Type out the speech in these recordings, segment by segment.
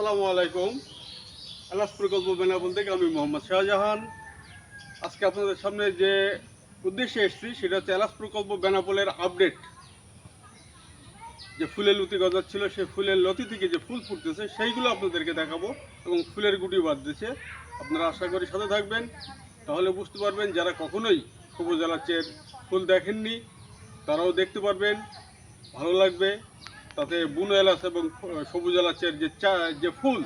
আসসালামু আলাইকুম। আলাস প্রকল্প বেনাবল থেকে আমি মোহাম্মদ শাহজাহান। আজকে আপনাদের সামনে যে উদ্দেশ্যে এসেছি, সেটা হচ্ছে এলাস প্রকল্প বেনাপোলের আপডেট যে ফুলের লতি ছিল সেই ফুলের লতি থেকে যে ফুল ফুটতেছে, সেইগুলো আপনাদেরকে দেখাবো এবং ফুলের গুটি দিচ্ছে আপনারা আশা করি সাথে থাকবেন। তাহলে বুঝতে পারবেন, যারা কখনোই সবুজ এলাচের ফুল দেখেননি, তারাও দেখতে পারবেন। ভালো লাগবে। তাতে বুনো এলাচ এবং সবুজ এলাচের যে চা, যে ফুল,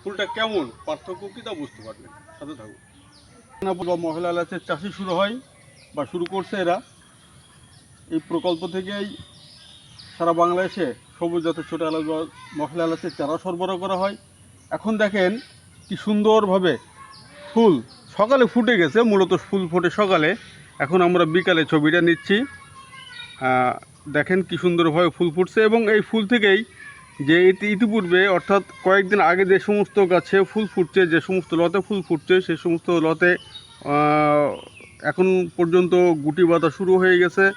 ফুলটা কেমন? পার্থক্য কি তা বুঝতে পারবেন সাথে থাকুন। বা মহিলা এলাচের চাষি শুরু হয় বা শুরু করছে এরা। এই প্রকল্প থেকেই সারা বাংলাদেশে সবুজ জাতের ছোটো এলাচ বা মশলা এলাচের চারা সরবরাহ করা হয়। এখন দেখেন কি সুন্দরভাবে ফুল সকালে ফুটে গেছে, মূলত ফুল ফোটে সকালে। এখন আমরা বিকালে ছবিটা নিচ্ছি। দেখেন কি সুন্দরভাবে ফুল ফুটছে এবং এই ফুল থেকেই যে ইতি- ইতিপূর্বে, অর্থাৎ কয়েকদিন আগে যে সমস্ত গাছে ফুল ফুটছে, যে সমস্ত লতে ফুল ফুটছে, সে সমস্ত লতে এখন পর্যন্ত গুটি বাঁধা শুরু হয়ে গেছে।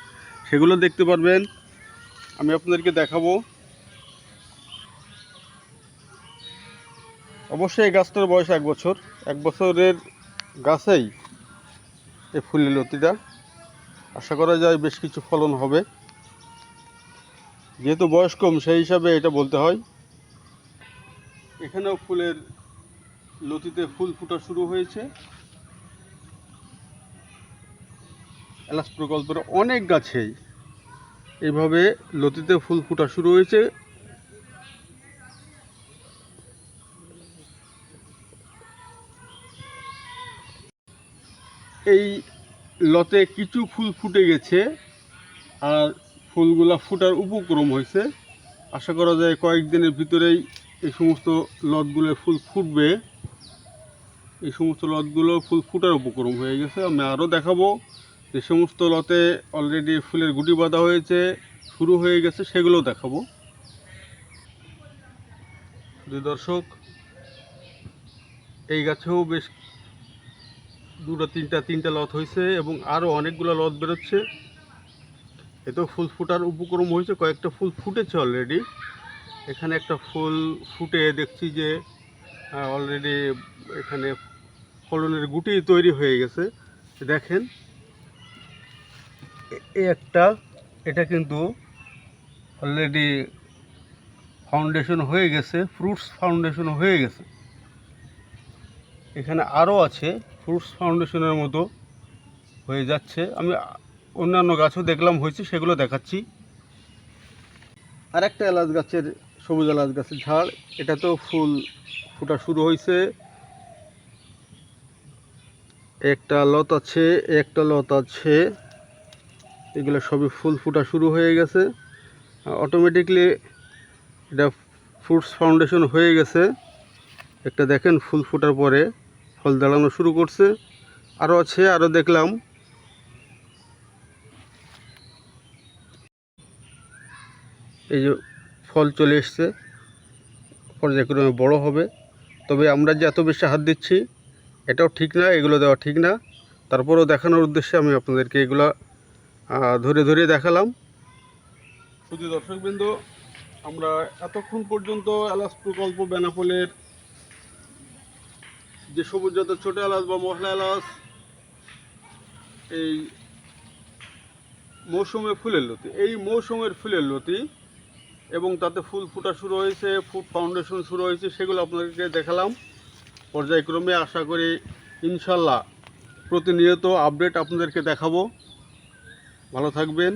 সেগুলো দেখতে পারবেন। আমি আপনাদেরকে দেখাবো। অবশ্যই এই গাছটার বয়স এক বছর। এক বছরের গাছেই এই ফুলের লতিটা। আশা করা যায় বেশ কিছু ফলন হবে। যেহেতু বয়স কম, সেই হিসাবে এটা বলতে হয়। এখানেও ফুলের লতিতে ফুল ফুটা শুরু হয়েছে। এলাচ প্রকল্পের অনেক গাছেই এভাবে লতিতে ফুল ফুটা শুরু হয়েছে। এই লতে কিছু ফুল ফুটে গেছে, আর ফুলগুলা ফুটার উপক্রম হয়েছে। আশা করা যায় কয়েকদিনের ভিতরেই এই সমস্ত লতগুলো ফুল ফুটবে। এই সমস্ত লতগুলো ফুল ফুটার উপক্রম হয়ে গেছে। আমি আরও দেখাবো যে সমস্ত লতে অলরেডি ফুলের গুটি বাঁধা হয়েছে, শুরু হয়ে গেছে, সেগুলো দেখাবো। দর্শক, এই গাছেও বেশ দুটো, তিনটা তিনটা লত হয়েছে এবং আরও অনেকগুলো লত বেরোচ্ছে। এতেও ফুল ফুটার উপক্রম হয়েছে, কয়েকটা ফুল ফুটেছে অলরেডি এখানে একটা ফুল ফুটে দেখছি যে অলরেডি এখানে ফলনের গুটি তৈরি হয়ে গেছে। দেখেন এই একটা, এটা কিন্তু অলরেডি ফাউন্ডেশন হয়ে গেছে ফ্রুটস ফাউন্ডেশন হয়ে গেছে। এখানে আরও আছে ফ্রুটস ফাউন্ডেশনের মতো হয়ে যাচ্ছে। আমি অন্যান্য গাছও দেখলাম হয়েছে, সেগুলো দেখাচ্ছি। আর একটা এলাচ গাছের, সবুজ এলাচ গাছের ঝাড়, এটা তো ফুল ফুটা শুরু হয়েছে। একটা লত আছে, একটা লত আছে। এগুলো সবই ফুল ফুটা শুরু হয়ে গেছে। অটোমেটিকলি এটা ফ্রুটস ফাউন্ডেশন হয়ে গেছে। একটা দেখেন, ফুল ফোটার পরে ফল দাঁড়ানো শুরু করছে। আরও আছে আরও দেখলাম। এই যে ফল চলে এসছে পর্যায়ক্রমে বড় হবে। তবে আমরা যে এত বেশি হাত দিচ্ছি, এটাও ঠিক না, এগুলো দেওয়া ঠিক না। তারপরেও দেখানোর উদ্দেশ্যে আমি আপনাদেরকে এগুলো ধরে ধরে দেখালাম। শুধু দর্শকবৃন্দ, আমরা এতক্ষণ পর্যন্ত এলাচ প্রকল্প বেনাপোলের যে সবুজ জাতের ছোটো এলাচ বা মশলা এলাচ, এই মৌসুমে ফুলের লতি, এই মৌসুমের ফুলের লতি এবং তাতে ফুল ফুটা শুরু হয়েছে ফুড ফাউন্ডেশন শুরু হয়েছে, সেগুলো আপনাদেরকে দেখালাম। পর্যায়ক্রমে আশা করি ইনশাল্লাহ প্রতিনিয়ত আপডেট আপনাদেরকে দেখাবো। ভালো থাকবেন।